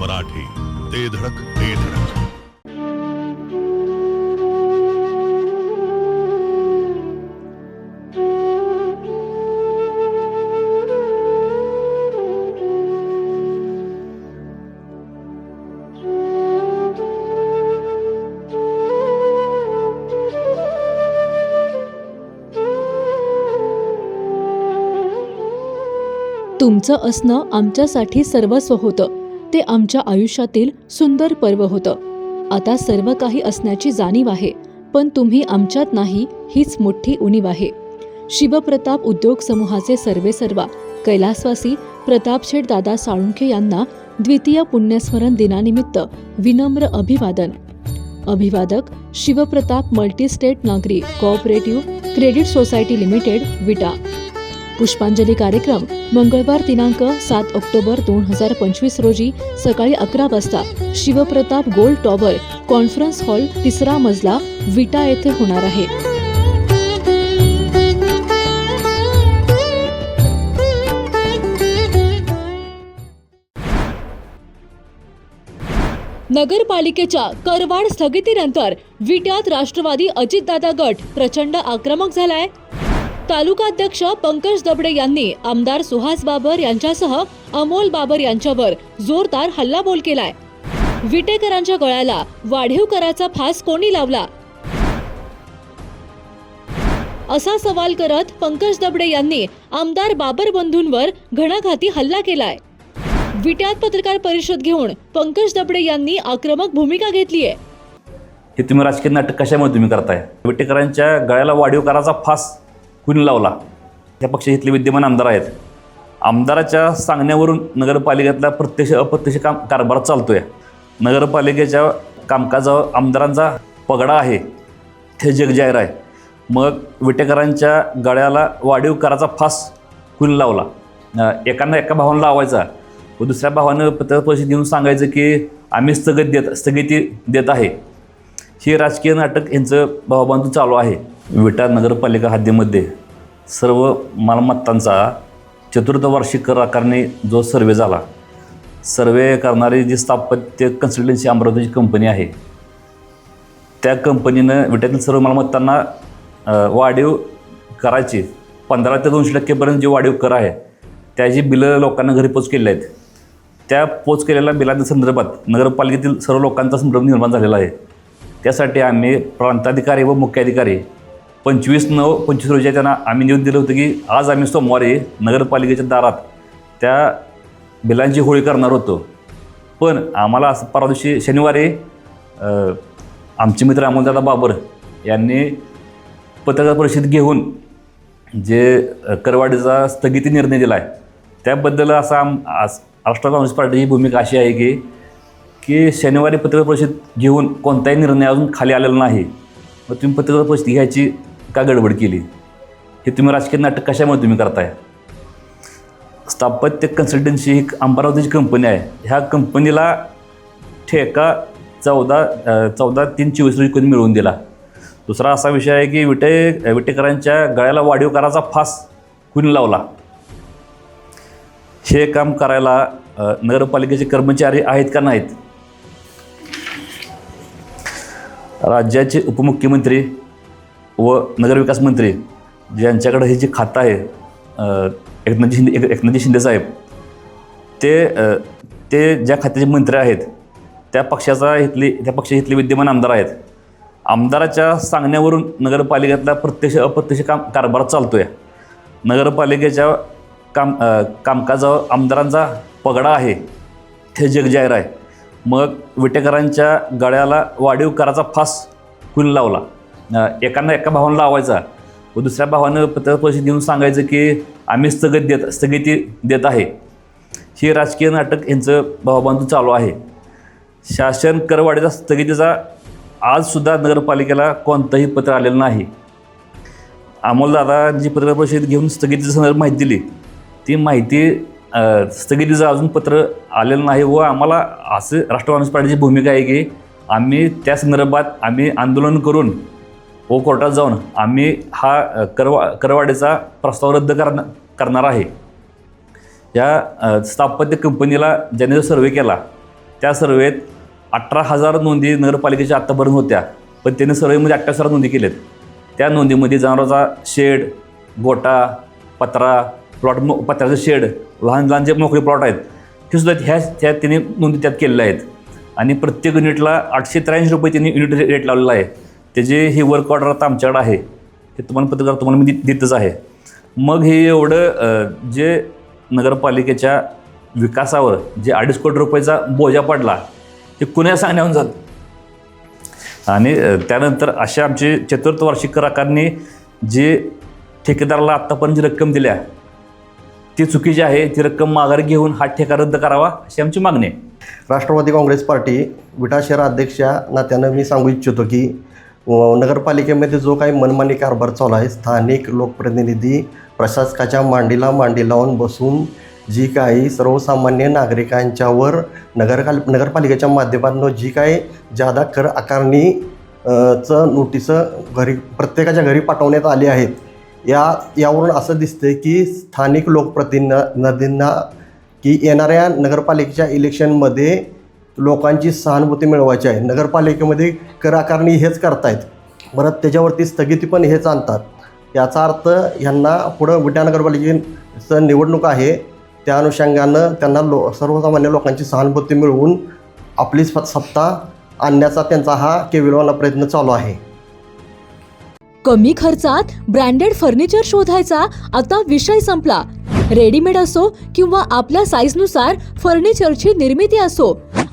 मराठी ते धडक ते धडक. तुमचं असणं आमच्यासाठी सर्वस्व होतं. ते आमच्या आयुष्यातील सुंदर पर्व होतं. आता सर्व काही असण्याची जाणीव आहे पण तुम्ही आमच्यात नाही हीच मोठी उणीव आहे. शिवप्रताप उद्योग समूहाचे सर्वे सर्वा कैलासवासी प्रतापशेठ दादा साळुंखे यांना द्वितीय पुण्यस्मरण दिनानिमित्त विनम्र अभिवादन. अभिवादक शिवप्रताप मल्टीस्टेट नागरी cooperative credit society limited Vita. पुष्पांजली कार्यक्रम मंगळवार दिनांक सात ऑक्टोबर दोन हजार पंचवीस रोजी सकाळी अकरा वाजता Shivpratap gold tower conference hall तिसरा मजला विटा येथे होणार आहे. नगरपालिकेच्या करवाढ स्थगितीनंतर विट्यात राष्ट्रवादी अजितदादा गट प्रचंड आक्रमक झालाय. तालुकाध्यक्ष पंकज दबडे यांनी आमदार सुहास बाबर यांच्यासह अमोल बाबर यांच्यावर जोरदार हल्लाबोल केलाय. विटेकरांच्या गळ्याला वाढीव कराचा फास कोणी लावला? असा सवाल करत पंकज दबडे यांनी आमदार बाबर बंधूंवर घणाघाती हल्ला केलाय. विट्यात पत्रकार परिषद घेऊन पंकज दबडे यांनी आक्रमक भूमिका घेतलीय. हे तुम्ही राजकीय नाटक कशामुळे तुम्ही करताय? विटेकरांच्या गळ्याला वाढीव कराचा फास हुन लावला? त्या पक्षाचे इथले विद्यमान आमदार आहेत. आमदाराच्या सांगण्यावरून नगरपालिकेतला प्रत्यक्ष अप्रत्यक्ष काम कारभार आहे नगरपालिकेच्या कामकाजावर आमदारांचा पगडा आहे. हे जग जाहीर आहे. मग विटेकरांच्या गळ्याला वाढीव कराचा फास हुन लावला? एकांना एकानं एका भावानं लावायचा. व दुसऱ्या भावानं पत्र परिषद घेऊन सांगायचं की आम्ही स्थगित देत स्थगिती देत आहे. हे राजकीय नाटक यांचं भावबांधू चालू आहे. विटा नगरपालिका हद्दीमध्ये. सर्व मालमत्तांचा चतुर्थ वार्षिक कर आकारणी जो सर्वे झाला सर्वे करणारी जी स्थापत्य कन्सल्टन्सी अमरावतीची कंपनी आहे त्या कंपनीनं विट्यातील सर्व मालमत्तांना वाढीव करायची पंधरा ते दोनशे टक्केपर्यंत जी वाढीव कर आहे त्याची बिलं लोकांना घरी पोच केली आहेत त्या पोच केलेल्या बिलांच्या संदर्भात नगरपालिकेतील सर्व लोकांचा संभ्रम निर्माण झालेला आहे. त्यासाठी आम्ही प्रांताधिकारी व मुख्याधिकारी पंचवीस नऊ पंचवीस रोजी त्यांना आम्ही निवेदन दिलं होतं की आज आम्ही सोमवारी नगरपालिकेच्या दारात त्या बिलांची होळी करणार होतो. पण आम्हाला असं परवा दिवशी शनिवारी आमचे मित्र अमोलदादा बाबर यांनी पत्रकार परिषद घेऊन जे करवाडीचा स्थगिती निर्णय दिला आहे त्याबद्दल असा आम आज राष्ट्रवादी काँग्रेस पार्टीची भूमिका अशी आहे की की शनिवारी पत्रकार परिषद घेऊन कोणताही निर्णय अजून खाली आलेला नाही. मग तुम्ही पत्रकार परिषद घ्यायची का गडबड केली? हे तुम्ही राजकीय नाटक कशामुळे तुम्ही करताय? स्थापत्य कन्सल्टन्सी ही अमरावतीची कंपनी आहे. ह्या कंपनीला ठेका चौदा चौदा तीन चोवीस रोजी कोणी मिळवून दिला. दुसरा असा विषय आहे की विटे विटेकरांच्या गळ्याला वाढीव कराचा फास कुणी लावला? हे काम करायला नगरपालिकेचे कर्मचारी आहेत का नाहीत? राज्याचे उपमुख्यमंत्री व नगरविकास मंत्री ज्यांच्याकडे हे जे खातं आहे एकनाथजी शिंदे एक- एकनाथजी शिंदे साहेब ते ते ज्या खात्याचे मंत्री आहेत त्या पक्षाचा इथली त्या पक्षाचे इथले विद्यमान आमदार आहेत. आमदाराच्या सांगण्यावरून नगरपालिकेतला प्रत्यक्ष अप्रत्यक्ष काम कारभार चालतो आहे नगरपालिकेच्या काम कामकाजावर आमदारांचा पगडा आहे हे जगजाहीर आहे. मग विटेकरांच्या गळ्याला वाढीव कराचा फास कुणी लावला. एकानं एका भावानं लावायचा. व दुसऱ्या भावानं पत्रपरिषद देऊन घेऊन सांगायचं की आम्ही स्थगित देत स्थगिती देत आहे. हे राजकीय नाटक यांचं भावबांधू चालू आहे. शासन करवाढीचा स्थगितीचा आजसुद्धा नगरपालिकेला कोणतंही पत्र आलेलं नाही. अमोलदादा जी परिषद घेऊन स्थगितीची संदर्भ माहिती दिली. ती माहिती स्थगितीचं अजून पत्र आलेलं नाही व आम्हाला असं राष्ट्रवादी पार्टीची भूमिका आहे की आम्ही त्या संदर्भात आम्ही आंदोलन करून व कोर्टात जाऊन आम्ही हा करवा करवाढीचा प्रस्ताव रद्द करणार करणार आहे. या स्थापत्य कंपनीला ज्याने जो सर्वे केला त्या सर्वेत अठरा हजार नोंदी नगरपालिकेच्या आत्तापर्यंत होत्या पण त्यांनी सर्वेमध्ये अठ्ठावीस हजार नोंदी केल्यात त्या नोंदीमध्ये जनावरांचा शेड गोटा पत्रा प्लॉट मो पत्र्याचं शेड लहान लहान जे मोकळे प्लॉट आहेत हे सुद्धा ह्या त्या त्यांनी नोंदी त्यात केलेल्या आहेत. आणि प्रत्येक युनिटला आठशे त्र्याऐंशी रुपये त्यांनी युनिट रेट लावलेला आहे. त्याचे हे वर्क ऑर्डर आता आमच्याकडे आहे हे तुम्हाला पत्रकार तुम्हाला मी देतच आहे. मग हे एवढं जे नगरपालिकेच्या विकासावर जे अडीच कोटी रुपयाचा बोजा पडला हे कुण्या सांगण्याहून झालं? आणि त्यानंतर अशा आमचे चतुर्थ वार्षिक कराकांनी जे ठेकेदाराला आत्तापर्यंत जी रक्कम दिल्या ती चुकीची आहे ती रक्कम माघार घेऊन हा ठेका रद्द करावा अशी आमची मागणी आहे. राष्ट्रवादी काँग्रेस पार्टी विटा शहर अध्यक्षा नात्यानं मी सांगू इच्छितो की नगरपालिकेमध्ये जो काही मनमानी कारभार चालू आहे स्थानिक लोकप्रतिनिधी प्रशासकाच्या मांडीला मांडी लावून बसून जी काही सर्वसामान्य नागरिकांच्यावर नगरकाल नगरपालिकेच्या माध्यमातून जी काही जादा कर आकारणी चं नोटिसं घरी प्रत्येकाच्या घरी पाठवण्यात आली आहेत. या यावरून असं दिसते की स्थानिक लोकप्रतिनिधींना की येणाऱ्या नगरपालिकेच्या इलेक्शनमध्ये लोकांची सहानुभूती मिळवायची आहे. नगरपालिकेमध्ये कर आकारणी हेच करतायत. परत त्याच्यावरती स्थगिती पण हेच आणतात. याचा अर्थ ह्यांना पुढं विटा नगरपालिकेचं निवडणूक आहे. त्या अनुषंगानं त्यांना लो सर्वसामान्य लोकांची सहानुभूती मिळवून आपली सत्ता आणण्याचा त्यांचा हा केविलवाला प्रयत्न चालू आहे. कमी खर्चात ब्रँडेड फर्निचर शोधायचा आता विषय संपला. रेडीमेड असो किंवा आपल्या साईजनुसार फर्निचरची निर्मिती असो